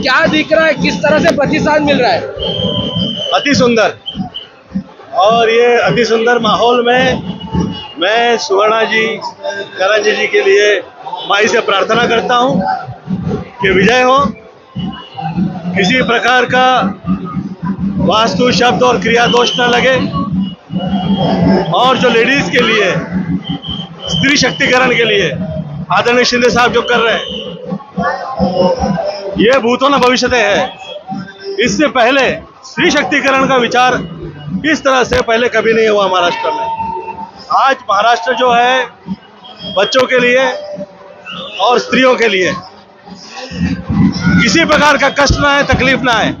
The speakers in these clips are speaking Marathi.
क्या दिख रहा है? किस तरह से प्रतिसाद मिल रहा है? अति सुंदर। और ये अति सुंदर माहौल में मैं सुवर्णा जी करंजी जी के लिए माई से प्रार्थना करता हूँ कि विजय हो। किसी प्रकार का वास्तु, शब्द और क्रिया दोष न लगे। और जो लेडीज़ के लिए, स्त्री शक्तिकरण के लिए आदरणीय शिंदे साहब जो कर रहे हैं ये भूतों न भविष्य है। इससे पहले स्त्री शक्तिकरण का विचार इस तरह से पहले कभी नहीं हुआ महाराष्ट्र में। आज महाराष्ट्र जो है, बच्चों के लिए और स्त्रियों के लिए। किसी प्रकार का कष्ट ना है तकलीफ़ ना है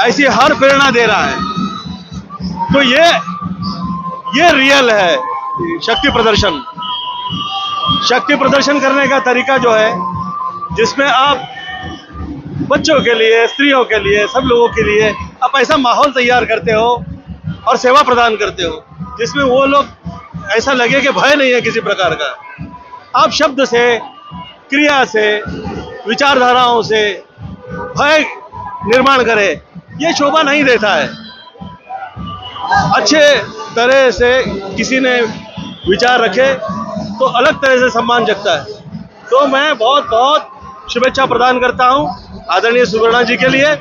ऐसी हर प्रेरणा दे रहा है। तो ये ये रियल है शक्ति प्रदर्शन। शक्ति प्रदर्शन करने का तरीका जो है, जिसमें आप बच्चों के लिए, स्त्रियों के लिए, सब लोगों के लिए आप ऐसा माहौल तैयार करते हो और सेवा प्रदान करते हो, जिसमें वो लोग ऐसा लगे कि भय नहीं है किसी प्रकार का। आप शब्द से, क्रिया से, विचारधाराओं से भय निर्माण करें, ये शोभा नहीं देता है। अच्छे तरह से किसी ने विचार रखे तो अलग तरह से सम्मान जगता है। तो मैं बहुत बहुत शुभेच्छा प्रदान करता हूँ आदरणीय सुवर्णा जी के लिए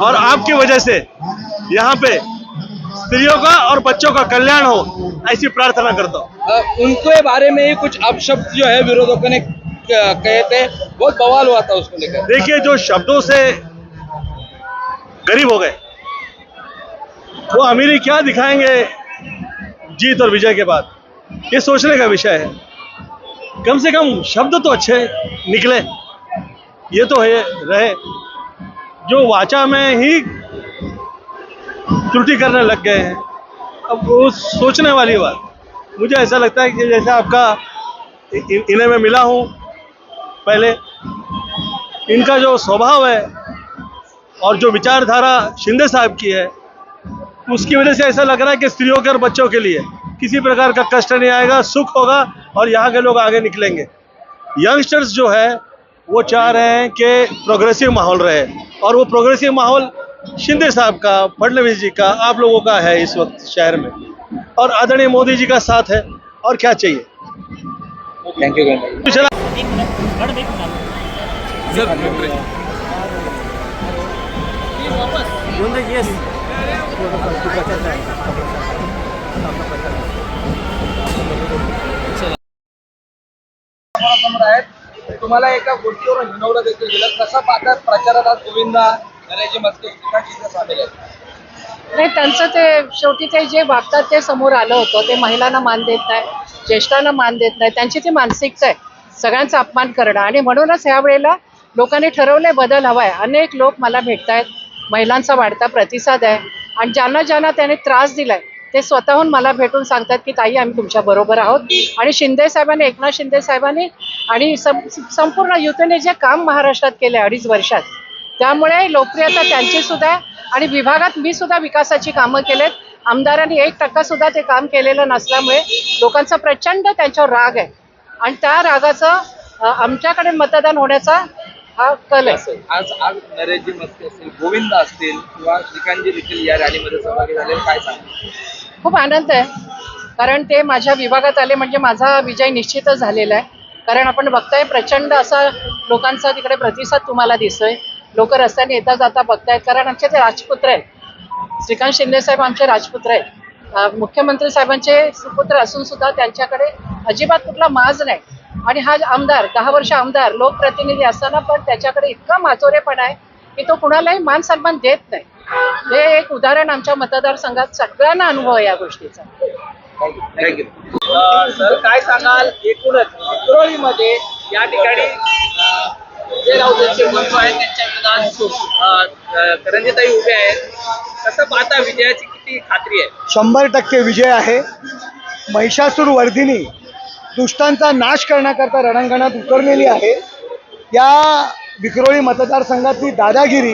और आपकी वजह से यहाँ पे स्त्रियों का और बच्चों का कल्याण हो ऐसी प्रार्थना करता हूँ। उनके बारे में ही कुछ अपशब्द जो है विरोधकों ने कहे थे। बहुत बवाल हुआ था उसको लेकर। देखिए जो शब्दों से गरीब हो गए वो अमीरी क्या दिखाएँगे जीत और विजय के बाद? ये सोचने का विषय है। कम से कम शब्द तो अच्छे निकले। ये तो है, रहे। जो वाचा में ही त्रुटि करने लग गए हैं, अब वो सोचने वाली बात। मुझे ऐसा लगता है कि जैसे आपका इन्हें मैं मिला हूँ पहले, इनका जो स्वभाव है और जो विचारधारा शिंदे साहब की है, उसकी वजह से ऐसा लग रहा है कि स्त्रियों के और बच्चों के लिए किसी प्रकार का कष्ट नहीं आएगा, सुख होगा और यहाँ के लोग आगे निकलेंगे। यंगस्टर्स जो है वो चाह रहे हैं कि प्रोग्रेसिव माहौल रहे। और वो प्रोग्रेसिव माहौल शिंदे साहब का फडणवीस जी का आप लोगों का है इस वक्त शहर में। और आदरणीय मोदी जी का साथ है। और क्या चाहिए? गणपती पिछला समोर आहेत तुम्हाला एका गोष्टीवर हिनवलं देखील गेलं. कसं पाहतात प्रचारात आज गोविंदा नरेजी मस्के सामील आहेत? नाही त्यांचं ते शेवटी ते जे वागतात ते समोर आलं होतं. ते महिलांना मान देत नाही ज्येष्ठांना मान देत नाही. त्यांची ती मानसिकता आहे. सगळ्यांचा अपमान करणं. आणि म्हणूनच ह्या वेळेला लोकांनी ठरवलंय बदल हवाय. अनेक लोक मला भेटत आहेत महिलांचा वाढता प्रतिसाद आहे. आणि ज्यांना ज्यांना त्याने त्रास दिलाय ते स्वतःहून मला भेटून सांगतात की ताई आम्ही तुमच्या बरोबर आहोत. आणि शिंदे साहेबांनी एकनाथ शिंदे साहेबांनी आणि संपूर्ण युतीने जे काम महाराष्ट्रात केले अडीच वर्षात त्यामुळे लोकप्रियता त्यांची सुद्धा आणि विभागात मी सुद्धा विकासाची कामं केलेत. आमदारांनी एक टक्का सुद्धा ते काम केलेलं नसल्यामुळे लोकांचा प्रचंड त्यांच्यावर राग आहे. आणि त्या रागाचं आमच्याकडे मतदान होण्याचा हा कल आहे. आज आज नरेशजी मस्के असतील गोविंद असतील किंवा श्रीकांतजी देखील या रॅलीमध्ये सहभागी झाले काय सांगा खूप आनंद आहे. कारण ते माझ्या विभागात आले म्हणजे माझा विजय निश्चितच झालेला आहे. कारण आपण बघताय प्रचंड असा लोकांचा तिकडे प्रतिसाद तुम्हाला दिसतोय. लोक रस्त्याने येता जाता बघतायत. कारण आमचे ते राजपुत्र आहेत. श्रीकांत शिंदे साहेब आमचे राजपुत्र आहेत. मुख्यमंत्री साहेबांचे सुपुत्र असून सुद्धा त्यांच्याकडे अजिबात कुठला माज नाही. आणि हा आमदार दहा वर्ष आमदार लोकप्रतिनिधी असताना पण त्याच्याकडे इतका माचोरेपणा आहे. की तो कुणालाही मान सन्मान देत नाही. हे एक उदाहरण आमच्या मतदारसंघात सगळ्यांना अनुभव आहे या गोष्टीचा. थँक्यू सर काय सांगाल? एकूणच विक्रोळीमध्ये या ठिकाणी अं, जे राऊत यांचे बंधू आहेत त्यांच्या विरोधात अं, अं, करंजीताई उभे आहेत. कसं पाहता विजयाची किती खात्री आहे? शंभर टक्के विजय आहे. महिषासूर वर्धिनी दुष्टांचा नाश करण्याकरता रणांगणात उतरलेली आहे. या विक्रोळी मतदारसंघातली दादागिरी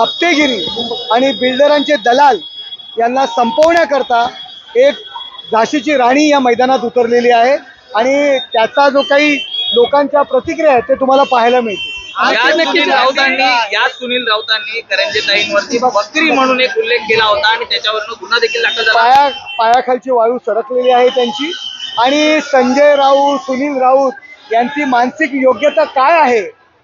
हप्तेगिरी आणि बिल्डरांचे दलाल यांना संपवण्याकरता एक झाशीची राणी या मैदानात उतरलेली आहे. आणि त्याचा जो काही लोकांच्या प्रतिक्रिया आहेत ते तुम्हाला पाहायला मिळते राऊतांनी या सुनील राऊतांनी करंजीताईंवरती बकरी म्हणून एक उल्लेख केला होता आणि त्याच्यावरनं गुन्हा देखील दाखल झाला. पाया पायाखालची वाळू सरकलेली आहे त्यांची. आणि संजय राऊत सुनील राऊत यांची मानसिक योग्यता काय आहे?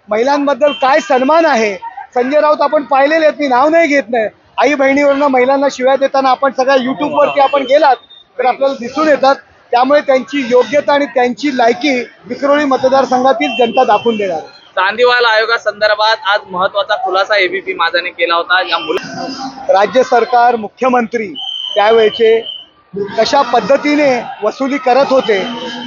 महिलांबद्दल काय सन्मान आहे? संजय राऊत आपण पाहिलेले आहेत मी नाव नाही घेत नाही. आई बहिणीवरनं महिलांना शिव्या देताना आपण सगळ्या युट्यूबवरती आपण गेलात तर आपल्याला दिसून येतात. त्यामुळे त्यांची योग्यता आणि त्यांची लायकी विक्रोळी मतदारसंघातील जनता दाखवून देणार. चांदीवाल आयोगासंदर्भात आज महत्त्वाचा खुलासा एबीपी माझाने केला होता. या मुला राज्य सरकार मुख्यमंत्री त्यावेळेचे कशा पद्धतीने वसुली करत होते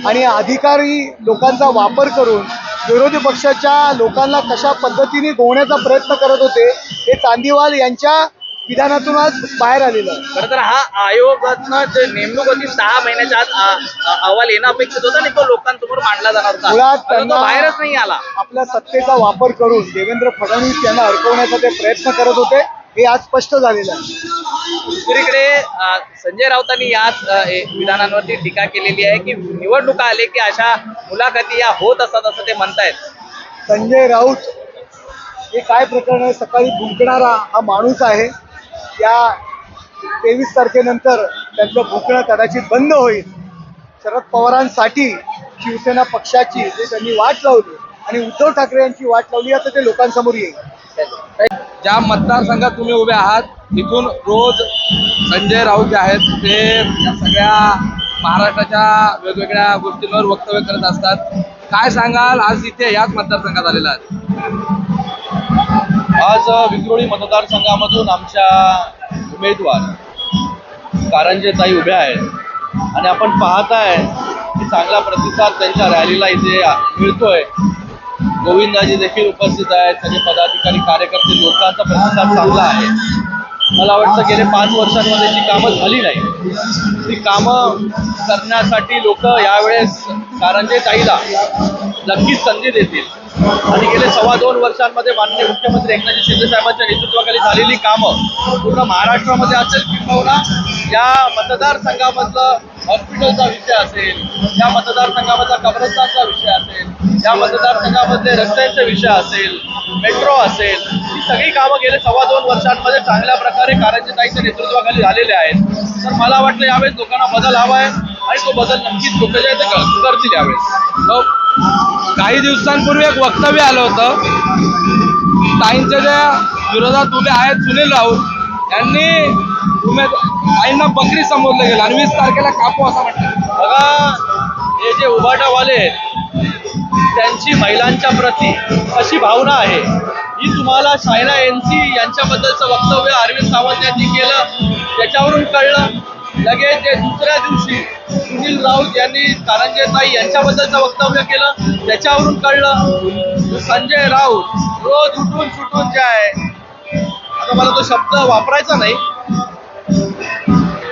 आणि अधिकारी लोकांचा वापर करून विरोधी पक्षाच्या लोकांना कशा पद्धतीने गोवण्याचा प्रयत्न करत होते हे चांदीवाल यांच्या विधानातून आज बाहेर आलेलं आहे. खरं तर हा आयोगातनं जे नेमणूक होती दहा महिन्याच्या आत आ- आ- अहवाल येणं अपेक्षित होता आणि तो लोकांसमोर मांडला जाणार होता. मुळात त्यांना- बाहेरच नाही आला. आपल्या सत्तेचा वापर करून देवेंद्र फडणवीस यांना अडकवण्याचा ते प्रयत्न करत होते हे आज स्पष्ट झालेलं आहे. दुसरीकडे संजय राऊतांनी याच विधानांवरती टीका केलेली आहे की निवडणुका आले की अशा मुलाखती या होत असतात असं ते म्हणतायत. संजय राऊत हे काय प्रकरण आहे? सकाळी भुंकणारा हा माणूस आहे. या तेवीस तारखेनंतर त्यांचं भुंकणं कदाचित बंद होईल. शरद पवारांसाठी शिवसेना पक्षाची जे त्यांनी वाट लावली आणि उद्धव ठाकरे यांची वाट लावली आता ते लोकांसमोर येईल. ज्या मतदारसंघात तुम्ही उभे आहात तिथून रोज संजय राऊत जे आहेत ते या सगळ्या महाराष्ट्राच्या वेगवेगळ्या गोष्टींवर वक्तव्य करत असतात. काय सांगाल? आज इथे याच मतदारसंघात आलेला आहे आज विक्रोळी मतदारसंघामधून आमच्या उमेदवार कारंजेताई उभ्या आहेत. आणि आपण पाहताय की चांगला प्रतिसाद त्यांच्या रॅलीला इथे मिळतोय. गोविंदाजी देखील उपस्थित आहेत. सगळे पदाधिकारी कार्यकर्ते लोकांचा प्रतिसाद चांगला आहे. मला वाटतं गेले पाच वर्षांमध्ये जी कामं झाली नाही ती कामं करण्यासाठी लोक यावेळेस कारंजे ताईला नक्कीच संधी देतील. आणि गेले सव्वा दोन वर्षांमध्ये माननीय मुख्यमंत्री एकनाथजी शिंदे साहेबांच्या नेतृत्वाखाली झालेली कामं पूर्ण महाराष्ट्रामध्ये असेल किंबहुना या मतदारसंघामधलं हॉस्पिटलचा विषय असेल या मतदारसंघामधला कब्रस्तानचा विषय असेल या मतदारसंघामधले रस्त्यांचे विषय असेल मेट्रो असेल ही सगळी कामं गेले सव्वा दोन वर्षांमध्ये चांगल्या प्रकारे कारंजेताईच्या नेतृत्वाखाली झालेले आहेत. तर मला वाटलं यावेळेस लोकांना बदल हवा आहे आणि तो बदल नक्कीच लोक जे आहे ते करतील यावेळेस. हो. काही दिवसांपूर्वी एक वक्तव्य आलं होतं. ताईंच्या ज्या विरोधात उभे आहेत सुनील राऊत यांनी उमेद आईंना बकरी संबोधलं गेलं. आणि वीस तारखेला कापू असं म्हटलं. बघा हे जे उभाटावाले त्यांची महिलांच्या प्रती अशी भावना आहे. ही तुम्हाला सायना एन सी यांच्याबद्दलचं वक्तव्य अरविंद सावंत यांनी केलं त्याच्यावरून कळलं. लगेच ते दुसऱ्या दिवशी सुनील राऊत यांनी कारंजेताई यांच्याबद्दलचं वक्तव्य केलं त्याच्यावरून कळलं. संजय राऊत रोज उठून सुटून जे आहे आता मला तो शब्द वापरायचा नाही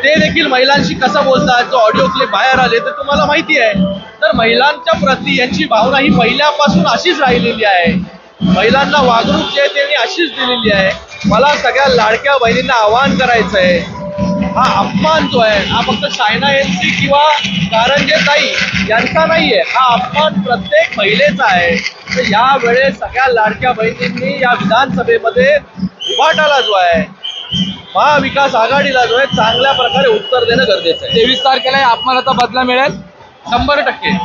ते देखील महिलांशी कसं बोलतात जो ऑडिओ क्लिप बाहेर आले तर तुम्हाला माहिती आहे. तर महिलांच्या प्रती यांची भावना ही पहिल्यापासून अशीच राहिलेली आहे. महिलांना वागणूक जी आहे त्यांनी अशीच दिलेली आहे. मला सगळ्या लाडक्या बहिणींना आवाहन करायचं आहे. हा अपमान जो आहे हा फक्त चायना एनसी किंवा कारंजे ताई यांचा नाही आहे हा अपमान प्रत्येक महिलेचा आहे. तर यावेळेस सगळ्या लाडक्या बहिणींनी या विधानसभेमध्ये उभाटाला जो आहे महाविकास आघाडीला जो आहे चांगल्या प्रकारे उत्तर देणं गरजेचं आहे. तेवीस तारखेला या अपमानाचा बदला मिळेल. शंभर टक्के.